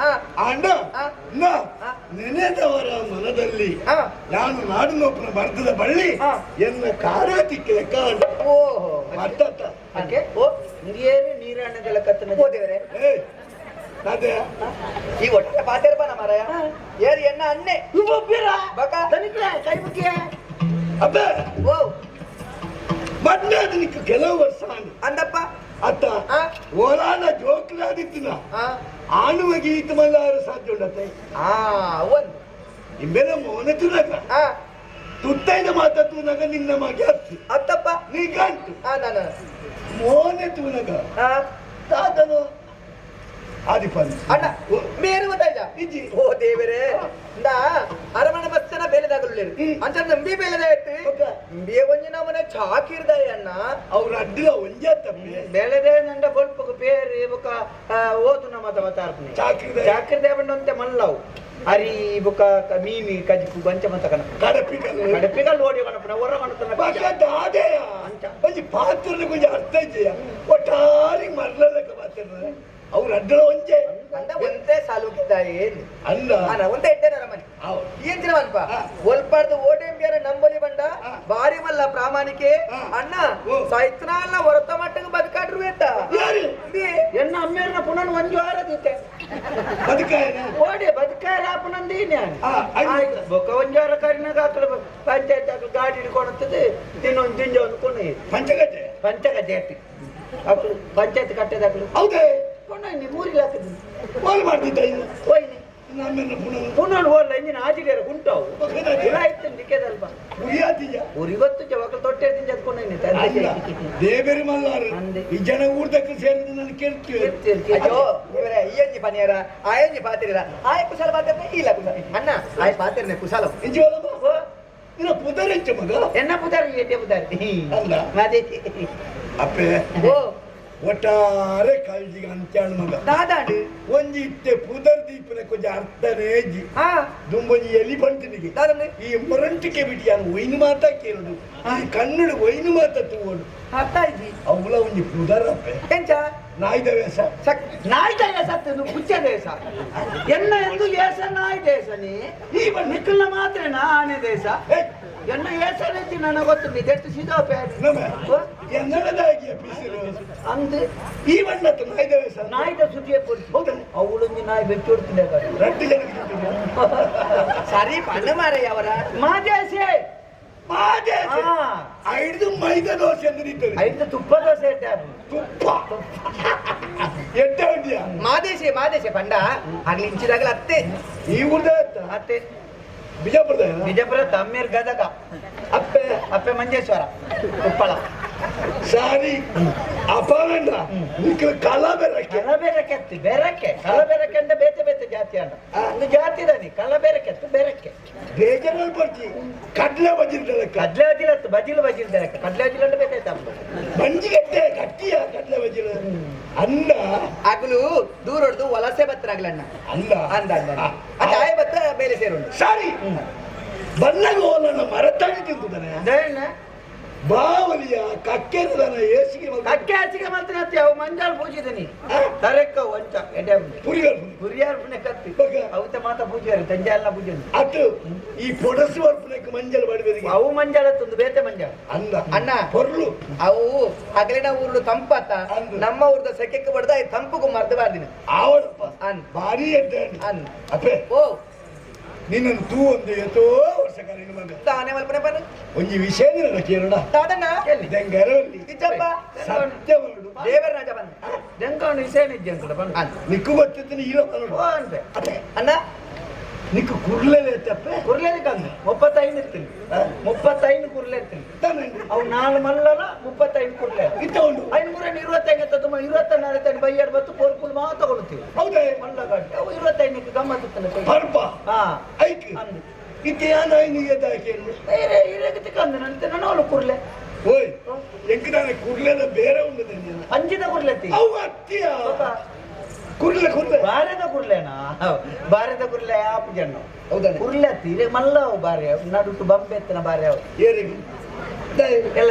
ಆ, ಅಣ್ಣ ಆ. ನ ನೆನೆದವರ ಮನದಲ್ಲಿ ನಾನು ನಾಡಿನೊಬ್ಬನ ಬರ್ತದ ಬಳ್ಳಿ. ಎನ್ನ ಕಾರಾತಿಕ್ಕೆ ಲೆಕ್ಕ ಓಹೋ ಮತ್ತತ್ತ ಹಾಗೆ? ಓ ನೀರು ನೀರಾಣದ ಕತ್ತನ ಹೋದೇವ್ರೆ ಅದೇ. ಈ ಒಟ್ಟೆ ಪಾತೆರ್ಬನ ಮರಯ. ಏರಿ ಎನ್ನ ಅಣ್ಣೆ. ಬಕ. ಕೈ ಮುಖ್ಯ ಅಬ್ಬ. ಓ. ಮಡ್ನಾದ ನಿಕ್ಕ ಕೆಲವು ವರ್ಷ ಅಂದಪ್ಪ. ಅತ್ತ. ಓಲಾನ ಜೋಕ್ಲಾದಿತ್ತಿನ. ಆಣುವ ಗೀತ ಮಲ್ಲಾರು ಸಾಧ್ಯ ಉಂಡತ್ತೆ ಆ ಒಂದು ಇಂಬೆಲ್ಲ ಮೋನೆ ತುನಗ ಆ. ತುತ್ತೈದ ಮಾತ ತೂನಗ ನಿನ್ನ ಮಗೆ ಅರ್ಥ. ಅತ್ತಪ್ಪ. ನೀ ಗಂಟು. ಆ ನಗ ಮೋನೆ ತೂನಗ ಆ. ತಾತನು ಆದಿಪನ್ ಅಣ್ಣ ಬೇರೆ ಗೊತ್ತಾಯ್ತಾ? ಇಜ್ಜಿ. ಓ ದೇವರೇ. ಇಂದ ಅರಮನೆ ಬಸ್ಸನ ಬೇಲೆದಾಗಲು. ಅಂತ ನಂಬಿ ಬೇಲೆದ ಇತ್ತು ಓಕೆ. ನಂಬಿಯ ಒಂಜಿ ನಮ್ಮನೆ ಚಾಕಿರ್ದಾಯ ಅಣ್ಣ. ಅವ್ರ ಅಡ್ಡಿಲ ಒಂಜೆ ತಪ್ಪಿ. ಬೇಲೆದೆ ನಂಡ ಬೊಲ್ಪ ಪೇರು ಬೊಕ ಓದು ನಮ್ಮ ಮಾತಾಡ್ತೀನಿ ಚಾಕ್ರಿದ ಚಾಕಿರ್ದೆ ಬಂದಂತೆ ಮಲ್ಲವು. ಅರಿ ಬೊಕ ಮೀಮಿ ಕಜಿಪು ಬಂಚ ಮತ ಕಣ ಕಡಪಿಕಲ್ ಕಡಪಿಗಲ್. ಓಡಿ ಕಣಪನ ಹೊರ ಕಣತನ ಪಕ್ಕದ ಅಂಚ. ಒಂಜಿ ಪಾತ್ರನ ಕೊಂಚ ಅರ್ಥ ಇದೆಯ ಒಟ್ಟಾರಿ ಮರ್ಲಲಕ ಪಾತ್ರ ಅವ್ರ ಅಡ್ಡಲ ಒಂಜೆ ಅಂದ ಒಂದೇ ಸಾಲುಕಿದ್ದಾಯಿ ಅಲ್ಲ ಅಣ್ಣ ಒಂದೇ ಇಟ್ಟೇನ ಅರಮನೆ ಅವ್- ಏನ್ ಜನವನ್ಪ ಹಾ. ಒಲ್ಪಾಡ್ದು ಓಟೆಂಬಿಯರ ನಂಬಲಿ ಬಂಡ ಹಾ. ಬಾರಿ ಮಲ್ಲ ಪ್ರಾಮಾಣಿಕೆ ಹಾ. ಅಣ್ಣ ಓ. ಸೈತ್ನಾಲ ಹೊರತ ಮಟ್ಟಕ್ಕೆ ಬದುಕಾಡ್ರು ಅಂತ ಯಾರು ಎನ್ನ ಅಮ್ಮೇರ್ನ ಪುನಃ ಒಂದು ವಾರ ದೀತೆ ಬದುಕಾಯನ ಓಡಿ ಬದುಕಾರ ಪುನಂದೀನಿ ಹಾ, ಆಯ್ತು. ಬೊಕ್ಕ ಒಂದು ವಾರ ಕರಿನಾಗ ಆಕಳ ಪಂಚಾಯತ್ ಆಕಳ ಗಾಡಿ ಹಿಡ್ಕೊಳತ್ತದು ದಿನೊಂದು ದಿಂಜ ಅಂದ್ಕೊಂಡು ಪಂಚಗಟ್ಟೆ ಪಂಚಗಜ್ಜೆ ಅಟ್ಟಿ ಆಕಳು ಪಂಚಾಯತ್ ಕಟ್ಟದ ಆಕಳು ಹೌದೇ ಕೊಂಡೋಯ್ನಿ ಮೂರಿಗೆ ಹಾಕಿದ್ನಿ ಕಾಲ್ ಮಾಡ್ತಿದ್ದ ಇನ್ನು? ಹೋಯ್ನಿ. ನಮ್ಮೆಲ್ಲ ಪುನಃ ಪುನಃ ಹೋಲ್ಲ ಇಂಜಿನ ಆಜಿಗೇರ ಗುಂಟವು ಇಲ್ಲ ಆಯ್ತು ನಿಕ್ಕೇದಲ್ಪ ಉರಿಯಾತಿಯ ಊರು ಇವತ್ತು ಜವಕಲ್ ತೊಟ್ಟೆ ತಿಂದು ಅಲ್ಲ ದೇವೇರಿ ಮಲ್ಲಾರು. ಅಂದೆ. ಈ ಜನ ಊಟಕ್ಕೆ ಸೇರಿದ ನಾನು ಕೇಳ್ತೀವಿ ಅಯ್ಯೋ ಇವರೇ ಅಂಜಿ ಪನಿಯರ ಆ ಅಂಜಿ ಪಾತಿರ ಆಯ್ ಕುಶಲ ಪಾತಿರ್ನೆ ಇಲ್ಲ ಕುಶಲ. ಅಣ್ಣ ಆಯ್ ಪಾತಿರ್ನೆ ಕುಶಲ. ನಿಜವಲ್ಲ ಇನ್ನ ಪುದರೆಂಚ ಮಗ? ಎನ್ನ ಪುದಾರಿ ಎಟ್ಟೆ ಪುದಾರಿ? ಅಲ್ಲ. ಮಾದೇ ಅಪ್ಪೆ. ಓ ಒಟ್ಟಾರೆ ಕಾಳಜಿಗೆ ಅಂತ್ಯಾಣ ಮಗ. ದಾದಾಡು. ಒಂಜಿ ಇತ್ತೆ ಪುದರ್ ದೀಪನ ಕೊಂಚ ಅರ್ಥನೇ ಜಿ ಹಾ. ದುಂಬೊಂಜಿ ಎಲಿ ದಾದಂದು ಈ ಮರಂಟಿಕೆ ಬಿಟ್ಟು ಯಾನು ಒಯ್ನು ಮಾತ ಕೇಳುದು. ಈ ಕನ್ನಡ ಒಯ್ನು ಮಾತ ತೂವಡು ಅರ್ಥ ಇದ್ದಿ. ಅವಳ ಒಂಜಿ ಪುದರ್ ಅಪ್ಪೆ. ಎಂಚ? ನಾಯ್ದ ವೇಷ ನಾಯ್ದ ಸತ್ತು ಕುಚ್ಚ ದೇಶ. ಎನ್ನ ಎಂದು ಏಸ ನಾಯ್ ದೇಶನೇ ಈ ನಿಕ್ಕಲ್ನ ಮಾತ್ರ ಆನೆ ದೇಶ. ಎನ್ನ ಏಸನೆತ್ತಿ ನನಗೆ ಗೊತ್ತು ಇದೆಷ್ಟು ಸಿದೋ ಪ್ಯಾರಿ ಎನ್ನಡದಾಗಿಯ ಪಿಸಿರು ಅಂದು ಈ ಬಣ್ಣತ್ತು ನಾಯ್ದ ವೇಷ ನಾಯ್ದ ಸುದ್ದಿಯ ಕೊಡಿ ಹೌದಾ ಅವಳೊಂದು ನಾಯಿ ಬೆಚ್ಚೋಡ್ತಿದ್ದೆ ರಡ್ಡು ಜನಕ್ಕೆ ಸರಿ ಪಣ್ಣ ಮಾರಯ್ಯ ಅವರ ಮಾದೇಶಿ ಮಾದೇಶ ಹಾ. ಐದು ಮೈದಾ ದೋಸೆ ಎಂದು ನಿಂತದೆ ಐದು ತುಪ್ಪ ದೋಸೆ ಇಟ್ಟಾರು ತುಪ್ಪ ಎಡ್ಡ ಉಂಡಿಯ ಮಾದೇಶಿ ಮಾದೇಶಿ ಪಂಡ ಆಗ್ಲಿ ಇಂಚಿದಾಗಲ ಅತ್ತೆ ಈ ಊರ್ದ ಅತ್ತೆ ಬಿಜಾಪುರದ ವಿಜಯಪುರ ತಮ್ಮೀರ್ ಗದಗ ಅಪ್ಪೆ ಅಪ್ಪೆ ಮಂಜೇಶ್ವರ ಉಪ್ಪಳ ಸಾರಿ ಅಪಗಂಡ ನಿಕ್ಕ ಕಲ ಬೆರಕೆ ಕಲಬೆರಕೆ ಅತ್ತಿ ಬೆರಕೆ. ಕಲಬೆರಕೆ ಅಂತ ಬೇತೆ ಬೇತೆ ಜಾತಿ ಅಲ್ಲ. ಒಂದು ಜಾತಿ ಇದಾನಿ ಕಲಬೆರಕೆ ಅತ್ತು ಬೆರಕೆ. ಬೇಜಾರಲ್ಲಿ ಬರ್ತಿ. ಕಡ್ಲೆ ಬಜಿರ್ದಳಕ್ಕ ಕಡ್ಲೆ ಬಜಿಲು ಬಜಿಲ್ ಬೆರಕೆ ಕಡ್ಲೆ ಬಜಿಲ್ ಅಂದ್ರೆ ಬೇತೆ ತಪ್ಪು ಮಂಜಿಗೆಟ್ಟೆ ಗಟ್ಟಿಯ ಕಡ್ಲೆ ಬಜಿರ ಅಂದ ಅಗ್ಲು ದೂರ ಹೊಡೆದು ವಲಸೆ ಬತ್ತರಾಗ್ಲಣ್ಣ ಅಲ್ಲ ಅಂದ ಅಂದ ಅದು. ಆಯ ಬತ್ತ ಮೇಲೆ ಸೇರುಂಡು ಸಾರಿ. ಬನ್ನಗ ಹೋಲನ್ನ ಮರತಾಗಿ ತಿಂತಾನೆ ಅದೇನ ಬಾವಲಿಯ ಕಕ್ಕೆದನ ಏಸಿಗೆ ಕಕ್ಕೆ ಹಚ್ಚಿಗೆ ಮಾತ್ರ ಅತ್ತಿ ಅವು ಮಂಜಾಳ ಪೂಜಿದನಿ. ತರೆಕ್ಕ ಒಂಚ ಎಡೆ ಪುರಿಯರ್ ಗುರಿಯಾರ್ ಪುನೆ ಕತ್ತಿ. ಓಕೆ. ಅವತ್ತ ಮಾತ ಪೂಜಾರಿ ತಂಜಾಲ್ನ ಪೂಜೆ ಅಟ್ಟು ಈ ಪೊಡಸು ವರ್ಪನಕ್ಕೆ ಮಂಜಲ್ ಬಡಬೇರಿಗೆ ಅವು ಮಂಜಾಳ ತುಂದು ಬೇತೆ ಮಂಜಾಳ. ಅಂದ ಅಣ್ಣ. ಪೊರ್ಲು. ಅವು ಹಗಲಿನ ಊರು ತಂಪಾತ. ನಮ್ಮ ಊರ್ದ ಸೆಕೆಕ್ಕೆ ಬಡ್ದ ತಂಪುಗೂ ಮರ್ದ ಬಾರ್ದಿನ ಆವಡಪ್ಪ ಅನ್. ಭಾರಿ ಎಡ್ಡೆ ಅನ್. ಅಪ್ಪೆ. ಓ. ನಿನ್ನನ್ನು ತೂ ಒಂದು ಎತ್ತೋ ವರ್ಷ ಕರೆಯ ಮಗ ತಾನೇ ಮಲ್ಪನೆ ಬನ್ನು. ಒಂಜಿ ವಿಷಯ ನಿನ್ನ ಕೇಳೋಣ. ತಾತಣ್ಣ ದೆಂಗರಲ್ಲಿ ಇದ್ದಪ್ಪ ಹೊರಡು ದೇವರ ರಾಜ ಬಂದ. ದೆಂಕೊಂಡು ವಿಷಯ ನಿಜ್ಜೆ ಅಂತ ಬಂದ. ನಿಕ್ಕು ಗೊತ್ತಿದ್ದೀನಿ ಓ ಅನ್ಬೆ ಅಣ್ಣ. ನಿಕ್ಕು ಕುರ್ಲೇಲೆ ತಪ್ಪೆ ಕುರ್ಲೇನಿ ಕಂದು ಮುಪ್ಪತ್ತೈದು ಇರ್ತೀನಿ. ಮುಪ್ಪತ್ತೈದು ಕುರ್ಲೆ ಇರ್ತೀನಿ ಅವು ನಾಲ್ ಮಲ್ಲನ ಮುಪ್ಪತ್ತೈದು ಕುರ್ಲೆ. ಇತ್ತಕೊಂಡು ಐನೂರ ಇರುವತ್ತೈದು ತುಂಬ ಇರುವತ್ತ ಬೈ ಎರಡು ಬತ್ತು ಪೋರ್ಕುಲ್ ಮಾತ್ರ ತಗೊಳ್ತೀವಿ. ಹೌದೇ? ಮಲ್ಲ ಗಂಟೆ ಅವು ಇರುವತ್ತೈದಕ್ಕೆ ಗಮ್ಮತ್ತು ಪರ್ಪ. ಹಾ ಐಕ್. ಅಂದು. ಇತ್ಯಾನ ಎದ ದಾಕೆಯಲ್ಲಿ ಬೇರೆ ಇರಗತಿ ಕಂದು ನಂತೆ ನಾನು ಕುರ್ಲೆ. ಓಯ್ ಎಂಕದಾನೆ ಕುರ್ಲೆದ ಬೇರೆ ನೀನು. ಅಂಜಿದ ಕುರ್ಲೆತಿ ಅವು ಅತ್ತಿಯ ಕುರ್ಲೆ ಕುರ್ಲೆ. ಬಾರದ ಕುರ್ಲೆನಾ? ಬಾರೆದ ಕುರ್ಲೆ ಆಪು ಜನ ಹೌದಾನೆ ಕುರ್ಲೆ ಮಲ್ಲ ಅವು ಬಾರಿ ಬಂಬೆ ಎತ್ತಿನ ಬಾರಿ ಅವು. ಏರಿಗೆ ಎಲ್ಲ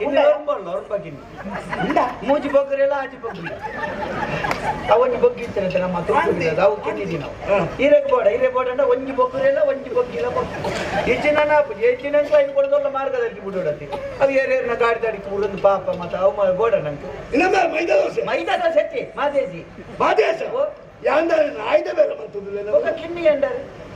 ಇಲ್ಲ. ಲಾರ್ ಬಾರ್ ಲಾರ್ ಬಾಗಿನಿ ಇಲ್ಲ. ಮೂಜಿ ಬಕ್ಕರೆಲ್ಲ ಆಟಿ ಬಕ್ಕಿ ಅವ್ನ್ ಬಕ್ಕಿ ಅಂತ ರೆನಾ ಮಾತು ಬೋಡ ಕಿತ್ತಿದೀನಿ hire ಒಂಜಿ ಬಕ್ಕರೆಲ್ಲ ಒಂಜಿ ಬಕ್ಕಿ ಲ ಬರ್ ಇಚಿನನ ಏಚಿನಂತ ಐಕಪದರ ಮಾರ್ಗ ಅದಿಬಿಡೋಡತಿ ಅವ ಏರೇ ಏನ ಗಾಡಿ ದಾಡಿ ಕೂರದು ಪಾಪ ಮತ ಅವ ಮೈದದ ಬೋರ್ ನಂಗ. ಮೈದಾ ಮೈದದೋ ಮೈದದ ಸೆಟ್ಟಿ ಮಾದೇಶಿ ಬಾದೇಶ ಯಂದರ ರೈದ ಬೆರಂತದಲ್ಲ ಬಕ್ಕಿಣ್ಣಿ ಅಂದರ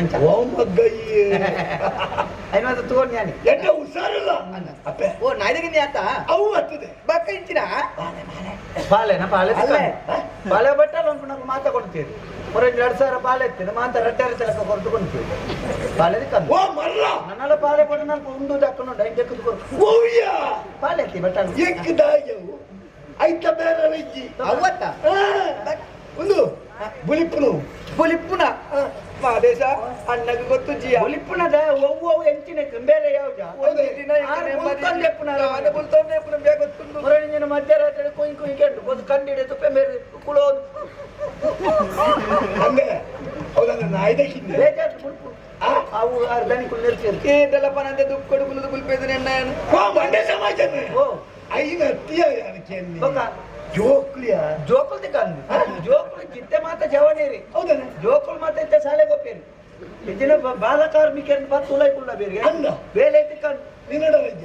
ಅಂಚ ಓಮಗ್ಗಯ್ಯ ಐನ ಅದು ತೋರ್ ನ್ಯಾನಿ ಎಡ್ಡ ಹುಷಾರಿಲ್ಲ. ಅಪ್ಪೆ. ಓ ನಾಯ್ದಗೆ ನ್ಯಾತ ಅವು ಹತ್ತದೆ. ಬಕ್ಕ ಇಂಚಿನ? ಪಾಲೆನ ಪಾಲೆ ಪಾಲೆ ಬಟ್ಟಲು ಅನ್ಕೊಂಡು ನಾವು ಮಾತ ಕೊಡ್ತೀವಿ. ಒಂದು ಎರಡು ಸಾವಿರ ಪಾಲೆ ಎತ್ತಿನ ಮಾಂತ ರಟ್ಟೆ ತಲಕ ಕೊರತು ಕೊಡ್ತೀವಿ. ಪಾಲೆ ಓ ಮರ್ರ ನನ್ನಲ್ಲ ಪಾಲೆ ಕೊಟ್ಟು ನಾನು ಉಂಡು ದಕ್ಕನು ಡೈನ್ ದಕ್ಕದು ಕೊಡ್ತು ಓಯ್ಯ ಪಾಲೆ ಎತ್ತಿ ಬಟ್ಟಲು ಎಕ್ಕದಾಯವು ಐತ ಬೇರೆ ವಿಜ್ಜಿ ಅವತ್ತ? ಒಂದು ಬುಲಿಪ್ಪುನು ಬುಲಿಪ್ಪುನ ಮಾದೇಶ ಅಣ್ಣಗೆ ಗೊತ್ತು ಜಿಯ. ಒಲಿಪ್ಪುನದ ಒವ್ವು ಎಂಚಿನ ಬೇರೆ ಯಾವ್ದ? ಒಂದು ದಿನ ಆರು ಬುಲ್ತೊಂದೆ ಪುನ ಬೇಗ ಮುರಳಿಂಜಿನ ಮಧ್ಯರಾತ್ರಿ ಕುಯ್ ಕುಯ್ ಕೆಂಡು ಒಂದು ಕಂಡಿಡೆ ತುಪ್ಪೆ ಮೇಲೆ ಕುಳೋದು ಹಂಗೆ? ಹೌದಲ್ಲ ನಾಯ್ದ ಕಿನ್ನೆ ಬೇಜಾರು ಮುಡ್ಪು ಅವು ಅರ್ಧನಿ ಏ ಕೇದಲಪ್ಪ ನಂದೆ ದುಃಖ ಬುಲ್ಪೇದನೆ ಅಣ್ಣ ಓ ಓ. ಅತ್ತಿಯ ಯಾರಕ್ಕೆ ಬೊಕ್ಕ. ಜೋಕ್ಲಿಯ ಜೋಕುಲ್ದ ದಿಕ್ಕಂದು ಜೋಕುಲ್ ಚಿತ್ತೆ ಮಾತ ಜವನೇರಿ ಹೌದಲ್ಲ ಜೋಕುಲ್ ಮಾತ ಇತ್ತ ಶಾಲೆ ಗೊತ್ತೇರಿ ಇದನ್ನ ಬಾಲ ಕಾರ್ಮಿಕರನ್ನ ಬಂದು ತುಳೈ ಕುಳ್ಳ ಬೇರೆ ಅಲ್ಲ ಬೇಲೆ ನಿನ್ನಡ ರಜ್ಜ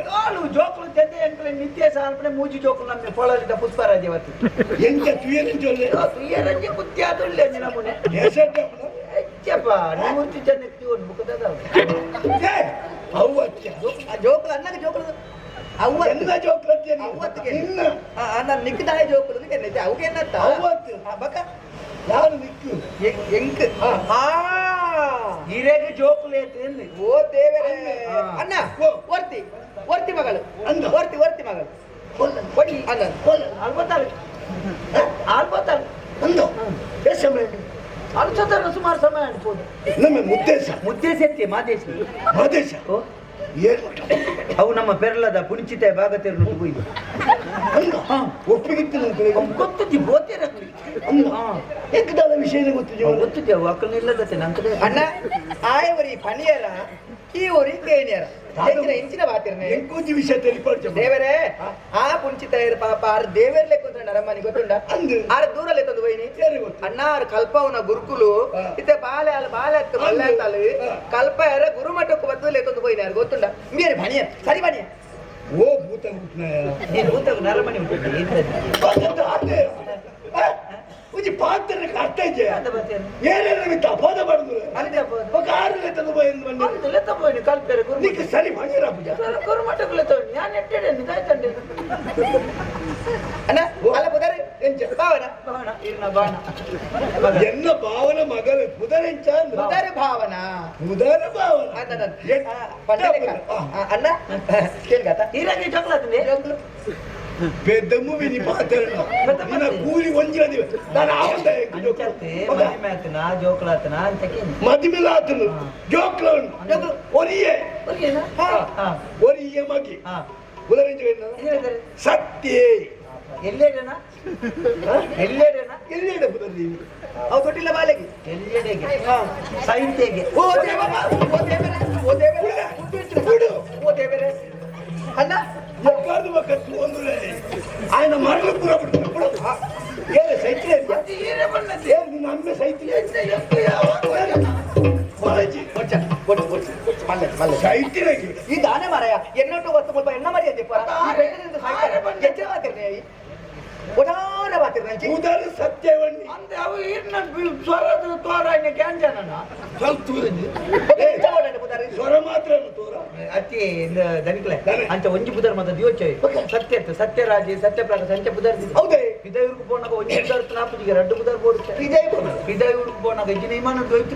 ಜೋಕುಲು ತೆದ್ದೆ ಎಂಕಲೆ ನಿತ್ಯ ಸಾಲ್ಪನೆ ಮೂಜಿ ಜೋಕುಲು ನಮ್ಮ ಪೊಳಲಿದ್ದ ಪುಷ್ಪರಾಜ್ಯವತ್ತು ಎಂತ ತುಯನ ಜೊಲ್ಲೆ ತುಯ್ಯರಂಜಿ ಬುದ್ಧಿ ಆದುಳ್ಳೆ ಅಂಜಿನ ಮುನೆ ಹೆಸಟ ಹೆಚ್ಚಪ್ಪ ನೂರ್ತಿ ಜನ ಒಂದು ಏ ಅವು ಆ ಜೋಕುಲು ಅಣ್ಣಗೆ ಜೋಕುಲು ಅವ್ವ ಎಲ್ಲ ಜೋಕ್ಲತ್ಯ ಅವತ್ತಿಗೆ. ನಿನ್ನ ಅಣ್ಣ ನಿಕ್ಕದಾಯ ಜೋಕುಲು ಕೆನ್ನೆ ಅವ್ಗೆ ಏನಂತ ಅವತ್ತು. ಬಕ ಯಾರು ನಿಕ್ಕು? ಎಂಕ್. ಹಿರೇಗೆ ಜೋಕುಲು ಐತೆ ಎಂದು ಓ ದೇವರೇ. ಅಣ್ಣ. ಓ. ವರ್ತಿ. ವರ್ತಿ ಮಗಳು. ಅಂದ. ವರ್ತಿ ವರ್ತಿ ಮಗಳು. ಕೊಲ್ಲ ಕೊಡಿ ಅಣ್ಣ. ಕೊಲ್ಲ ಅಲ್ಬತ್ತಾಳ ಅಲ್ಬತ್ತಾಳ ಅಂದು. ಎಷ್ಟು ಸಮಯ? ಅಲ್ಸತ್ತಾರ ಸುಮಾರು ಸಮಯ ಅನ್ಬೋದು ನಮ್ಮ ಮುದ್ದೇಶ. ಮುದ್ದೆ ಸೆತ್ತಿ ಮಾದೇಶಿ? ಮದೇಶ. ಅವು ನಮ್ಮ ಪೆರ್ಲದ ಪುಣಿಚಿತ ಭಾಗತೇರು ನುಗ್ಗು ಹೋಯ್ತು ಅಂದ ಒಪ್ಪಿಗಿತ್ತು ನನ್ನ ಕಡೆಗೆ ಗೊತ್ತಿದ್ದಿ ಬೋತೇರಕ್ಲಿ ಅಂದ ಎಂಕದಾದ ವಿಷಯ ಗೊತ್ತಿದೆ ಗೊತ್ತಿದ್ದೆ ಅವು ಅಕ್ಕನ ಇಲ್ಲದತ್ತೆ ನಂಗೆ ಅಣ್ಣ ಆಯವರಿ ಪಣಿಯರ ಈ ಊರಿ ಕೇಣಿಯರ ಎಂಚಿನ ಎಂಚಿನ ಬಾತಿರ್ನೆ ಎಂಕೊಂಚು ವಿಷಯ ತಿಳಿಪಡ್ಚ ದೇವರೇ ಆ ಪುಂಚಿತ ಇರು ಪಾಪ ಆರು ದೇವರ್ಲೆ ಕುಂತ್ರ ನರಮ್ಮನಿ ಗೊತ್ತುಂಡ ಅಂದು ಆರು ದೂರಲ್ಲೇ ತಂದು ಹೋಯ್ನಿ ಸೇರಿ ಗೊತ್ತು ಅಣ್ಣ ಆರು ಕಲ್ಪವನ ಗುರುಕುಲು ಹಾ. ಇತ್ತೆ ಬಾಲೆ ಅಲ್ಲ ಬಾಲೆ ಹತ್ತು ಬಲ್ಲೆ ಹತ್ತಲು ಹಾ. ಕಲ್ಪ ಯಾರ ಗುರುಮಠಕ್ಕೆ ಬದ್ದಲೆ ತಂದು ಹೋಯ್ನಿ ಯಾರು ಗೊತ್ತುಂಡ ಮೇರೆ ಬಣಿಯ ಸರಿ ಬಣಿಯ ಓ ಭೂತ ಹುಟ್ನಾಯ ನೀನು ಊಟ ನರಮಣಿ ಉಂಟು ಬಂದದ್ದು ಆತೆ. ಆ, ಒಂಜಿ ಪಾತ್ರ ಅರ್ಥ ಇದೆ ಅಂತ ಬರ್ತೇನೆ ಏನೇನು ಬಿತ್ತ ಅಪೋದ ಮಾಡಿದ್ರು ಅಲ್ಲಿ ఒక ఆరు లెక్కలు పోయింది మండి అందులో పోయి కలిపారు గురు నీకు సరి మంచిరా పూజ గురుమటకులతో నేను ఎట్టాడు నిజాయితండి ಅಣ್ಣ ಅಲ್ಲ ಪುದರ್ ಭಾವನ బాణ ఇన్న బాణ ఎన్న భావన మగలు పుదరించా ಪುದರ್ ಭಾವನ పుదర భావన ಅಣ್ಣ పండగ பெதமு வினி பாத்தறோம் நீ கூலி ஒஞ்சி அதி நான் ஆவந்த அஞ்சத்தே மதிமேத்தனா ஜோக்லாத்தனா ಅಂತಕ್ಕೆ ಮದಿಮಿಲಾತನು ಜೋಕ್ಲನ್ ಎದು ಒರಿಯೆ. ಒರಿಯೆನಾ? ಹಾ. ಒರಿಯೆ ಮಗಿ. ಹಾ. ಉಲರಿಂಜ ವೇನ ಸತ್ಯೇ ಎಲ್ಲೆಡೆನಾ ಎಲ್ಲೆಡೆನಾ ಎಲ್ಲೆಡೆ ಬುದರ್ಲಿ ಅವ ತೊಟ್ಟಿಲ್ಲ ಬಾಲೆಗೆ ಓ ದೇವರ ಓ ದೇವರ. ಓ ದೇವರ ಓ ದೇವರ. ಅಣ್ಣ ఎక్కడ ఒక తోందులే ఆయన మరలు పురపడుతున్నప్పుడు ఏది సైకిల్ ఏది నిన్న అమ్మే సైకిల్ ಕೊಡ್ಚ ಕೊಡ್ಚ ಕೊಡ್ಚ ಮಲ್ಲೆ ಮಲ್ಲೆ సైకిల్ ಈ ದಾನೆ ಮಾರಾಯ ಎನ್ನೊಟ್ಟು ವಸ್ತು ಸ್ವಲ್ಪ ಎಣ್ಣ ಮರಿ ಅಂತ ಎಚ್ಚರ ಮಾತಿರ್ನೆ ಒಡಾರ ಮಾತಿರ್ನೆ ఉదరు సత్యవన్ని అంతే అవి ఈయన స్వరదు తోర ఆయన క్యాన్సర్ చల్తూరింది ಪುದರ್ ಸ್ವರ ಮಾತ್ರ ತೋರ ಅತ್ತಿ. ಅಂಚ ಒಂಜಿ ಪುದರ್ ಮತ ದಿವಚ್ಚಾಯಿ ಸತ್ಯ ಸತ್ಯರಾಜಿ ಸತ್ಯಪ್ರಕಾಶ ಸಂಚ ಪುದರ್ ಹೌದೇ. ಪೋನಾಗ ಒಂಜಿ ತರ್ತು ನಾಪುಜಿಗೆ ರಡ್ಡು ಪುದರ್ ಬೋಡುತ್ತೆ. ಪೋನಾಗ ಇಜ್ಜಿನ ದೊಯ್ತು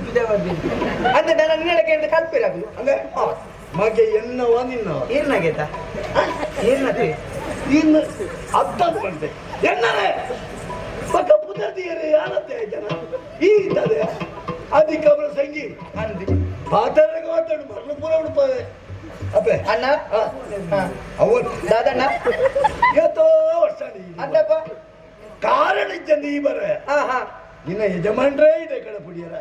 ಅಂದ್ರೆ ನನ್ನ ಕಲ್ಪಿರಾಗಲು ಅಂದ್ರೆ? ಮಗೆ ಎನ್ನವ ಅರ್ಥ ಪಕ್ಕ ಪುದರ್ದಿಯರೆ ಯಾರತ್ತೆ ಜನ ಈ ಅಧಿಕ ಅವರ ಸಂಗಿ. ಅಂದಿ. ಪೂರ ಉಡುಪದೆ ಅಪ್ಪೆ. ಅಣ್ಣ? ಅವ್ವ ಹಾ. ಅವನು. ದಾದಣ್ಣ? ಎಷ್ಟೋ ವರ್ಷ ನೀನು. ಅಂದಪ್ಪ ಕಾರಣ ಇದ್ದ ನೀ ಬರ. ನಿನ್ನ ಯಜಮಾನ್ರೇ ಇದೆ ಕಡೆ ಪುಡಿಯರ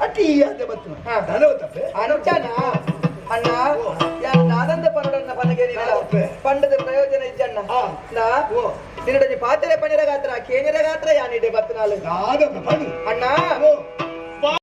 ಅತಿ ಅದೇ ಬತ್ತು. ಹಾ. ತಪ್ಪೆ ಅನುಚಾನ? ಅಣ್ಣ ಯಾರು ನಾನಂದ ಪನ್ನಡನ್ನ ಪನಗೇರಿಲ್ಲ. ಪಂಡದ ಪ್ರಯೋಜನ ಇಜ್ಜಣ್ಣ ನಾ ಓ. ನಿನ್ನಡೆ ಪಾತ್ರೆ ಪಣಿರ ಗಾತ್ರ ಕೇನಿರ ಗಾತ್ರ ಯಾನಿಡೆ ಬತ್ತು ನಾಳು ಅಣ್ಣ.